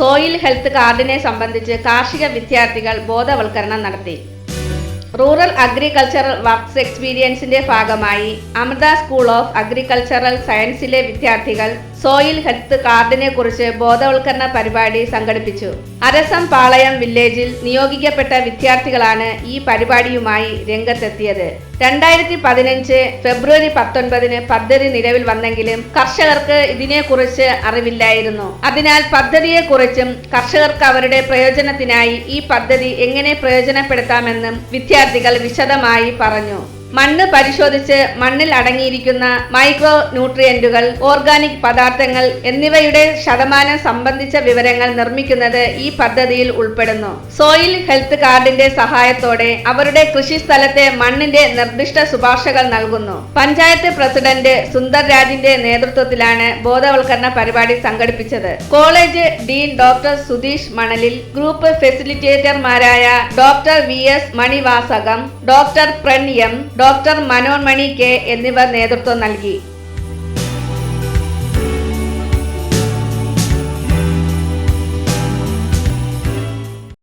Soil health കാർഡിനെ സംബന്ധിച്ച് കാർഷിക വിദ്യാർത്ഥികൾ ബോധവൽക്കരണം നടത്തി റൂറൽ അഗ്രികൾച്ചറൽ വർക്ക്സ് എക്സ്പീരിയൻസിന്റെ ഭാഗമായി അമൃത സ്കൂൾ ഓഫ് അഗ്രികൾച്ചറൽ സയൻസിലെ വിദ്യാർത്ഥികൾ സോയിൽ ഹെൽത്ത് കാർഡിനെ കുറിച്ച് ബോധവൽക്കരണ പരിപാടി സംഘടിപ്പിച്ചു. അരസം പാളയം വില്ലേജിൽ നിയോഗിക്കപ്പെട്ട വിദ്യാർത്ഥികളാണ് ഈ പരിപാടിയുമായി രംഗത്തെത്തിയത്. രണ്ടായിരത്തി പതിനഞ്ച് ഫെബ്രുവരി പത്തൊൻപതിന് പദ്ധതി നിലവിൽ വന്നെങ്കിലും കർഷകർക്ക് ഇതിനെക്കുറിച്ച് അറിവില്ലായിരുന്നു. അതിനാൽ പദ്ധതിയെക്കുറിച്ചും കർഷകർക്ക് അവരുടെ പ്രയോജനത്തിനായി ഈ പദ്ധതി എങ്ങനെ പ്രയോജനപ്പെടുത്താമെന്നും വിദ്യാർത്ഥികൾ വിശദമായി പറഞ്ഞു. മണ്ണ് പരിശോധിച്ച് മണ്ണിൽ അടങ്ങിയിരിക്കുന്ന മൈക്രോ ന്യൂട്രിയന്റുകൾ ഓർഗാനിക് പദാർത്ഥങ്ങൾ എന്നിവയുടെ ശതമാനം സംബന്ധിച്ച വിവരങ്ങൾ നിർമ്മിക്കുന്നത് ഈ പദ്ധതിയിൽ ഉൾപ്പെടുന്നു. സോയിൽ ഹെൽത്ത് കാർഡിന്റെ സഹായത്തോടെ അവരുടെ കൃഷി സ്ഥലത്തെ മണ്ണിന്റെ നിർദ്ദിഷ്ട ശുപാർശകൾ നൽകുന്നു. പഞ്ചായത്ത് പ്രസിഡന്റ് സുന്ദർ രാജിന്റെ നേതൃത്വത്തിലാണ് ബോധവൽക്കരണ പരിപാടി സംഘടിപ്പിച്ചത്. കോളേജ് ഡീൻ ഡോക്ടർ സുധീഷ് മണലിൽ group ഫെസിലിറ്റേറ്റർമാരായ doctor V S Manivasakam doctor Pran M doctor Manonmani K എന്നിവർ നേതൃത്വം നൽകി.